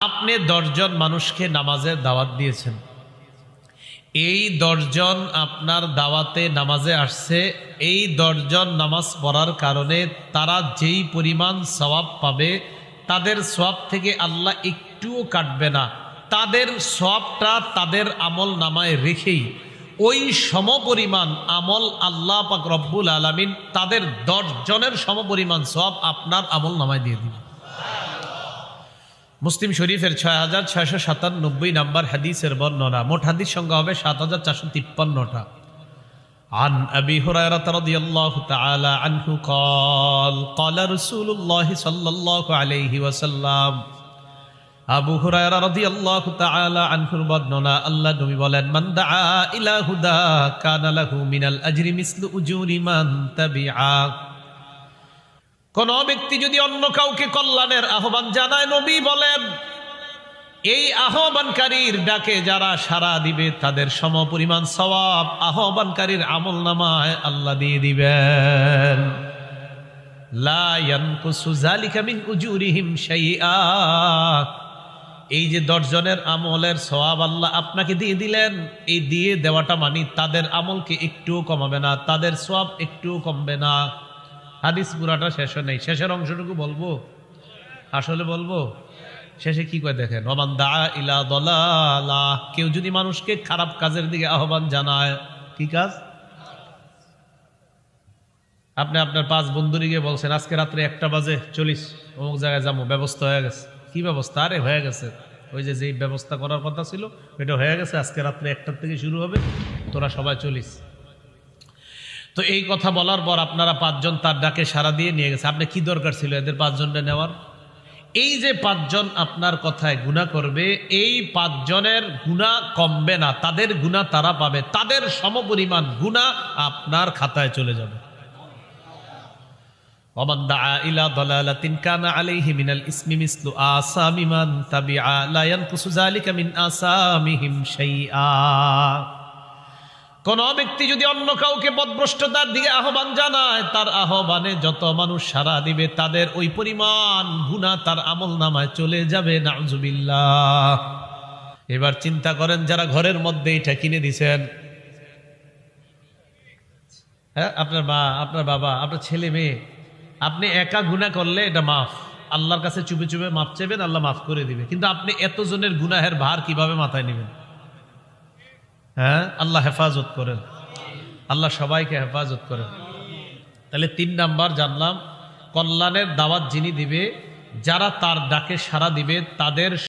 আপনি দশজন মানুষকে নামাজের দাওয়াত দিয়েছেন। এই দশজন আপনার দাওয়াতে নামাজে আসছে। এই দশজন নামাজ পড়ার কারণে তারা যেই পরিমাণ সওয়াব পাবে, তাদের সওয়াব থেকে আল্লাহ একটুও কাটবে না। তাদের সওয়াবটা তাদের আমল নামায় রেখেই। ওই সমপরিমাণ আমল আল্লাহ পাক রব্বুল আলমিন তাদের দশ জনের সমপরিমাণ সব আপনার আমল নামায় দিয়ে দিবে। মুসলিম শরীফের ছয় হাজার ছয়শো সাতানব্বই নাম্বার হাদিসের বর্ণনা মোট হাদিস সংখ্যা হবে সাত হাজার চারশো তিপ্পান্নটা عن أبي هريرة رضي الله تعالى عنه قال قال رسول الله صلى الله عليه وسلم আবু হুরায়রা রাদিয়াল্লাহু তাআলা আনহুর বর্ণনা আল্লাহ নবী বলেন মান দাআ ইলা হুদা কানা লাহু মিনাল আজরি মিসলু উজুরি মান তাবিআ কোন ব্যক্তি যদি অন্য কাউকে কল্যাণের আহ্বান জানায়, নবী বলেন, এই আহ্বানকারীর ডাকে যারা সারা দিবে, তাদের সমপরিমাণ সওয়াব আহ্বানকারীর আমল নামায় আল্লাহ দিয়ে দিবেন। এই যে দশজনের আমলের সওয়াব আল্লাহ আপনাকে দিয়ে দিলেন, এই দিয়ে দেওয়াটা মানি তাদের আমলকে একটুও কমাবে না, তাদের সওয়াব একটুও কমবে না। হাদিস পুরাটা শেষ নেই। শেষের অংশটুকু বলব? আসলে বলব? শেষে কি করে দেখেন? ওমান দা ইলা দলালা। কেউ যদি মানুষকে খারাপ কাজের দিকে আহ্বান জানায়, কি কাজ? আপনি আপনার পাঁচ বন্ধুরিকে বলছেন, আজকে রাত্রে একটা বাজে, চলিস, অমুক জায়গায় যাব। ব্যবস্থা হয়ে গেছে। কি ব্যবস্থা? আরে হয়ে গেছে। ওই যে, যেই ব্যবস্থা করার কথা ছিল, ওইটা হয়ে গেছে। আজকে রাত্রে একটার থেকে শুরু হবে। তোরা সবাই চলিস। তো এই কথা বলার পর আপনারা পাঁচজন তার ডাকে সারা দিয়ে নিয়ে গেছে। আপনি কি দরকার ছিল এদের পাঁচজনটা নেওয়ার? এই যে পাঁচজন আপনার কথায় গুণা করবে, এই পাঁচজনের গুণা কমবে না। তাদের গুণা তারা পাবে। তাদের সমপরিমাণ গুণা আপনার খাতায় চলে যাবে। আসামিমান তাবিআ লা ইয়ানকুসু যালিকা মিন কোন ব্যক্তি যদি অন্য কাউকে পদভ্রষ্টতার দিকে আহ্বান জানায়, তার আহ্বানে যত মানুষ সারা দিবে, তাদের ওই পরিমাণ গুণা তার আমল নামায় চলে যাবে, নাউজুবিল্লাহ। এবার চিন্তা করেন, যারা ঘরের মধ্যে এটা কিনে দিছেন। হ্যাঁ আপনার মা, আপনার বাবা, আপনার ছেলে মেয়ে, আপনি একা গুণা করলে এটা মাফ। আল্লাহর কাছে চুপে চুপে মাপ চাইবেন, আল্লাহ মাফ করে দিবে। কিন্তু আপনি এতজনের গুনাহের ভার কীভাবে মাথায় নেবেন? হ্যাঁ? আল্লাহ হেফাজত করেন। আল্লাহ সবাইকে হেফাজত করেন। তাহলে তিন নাম্বার জানলাম, কল্যাণের দাওয়াত যিনি দিবে, যারা তার ডাকে সারা দিবে, তাদের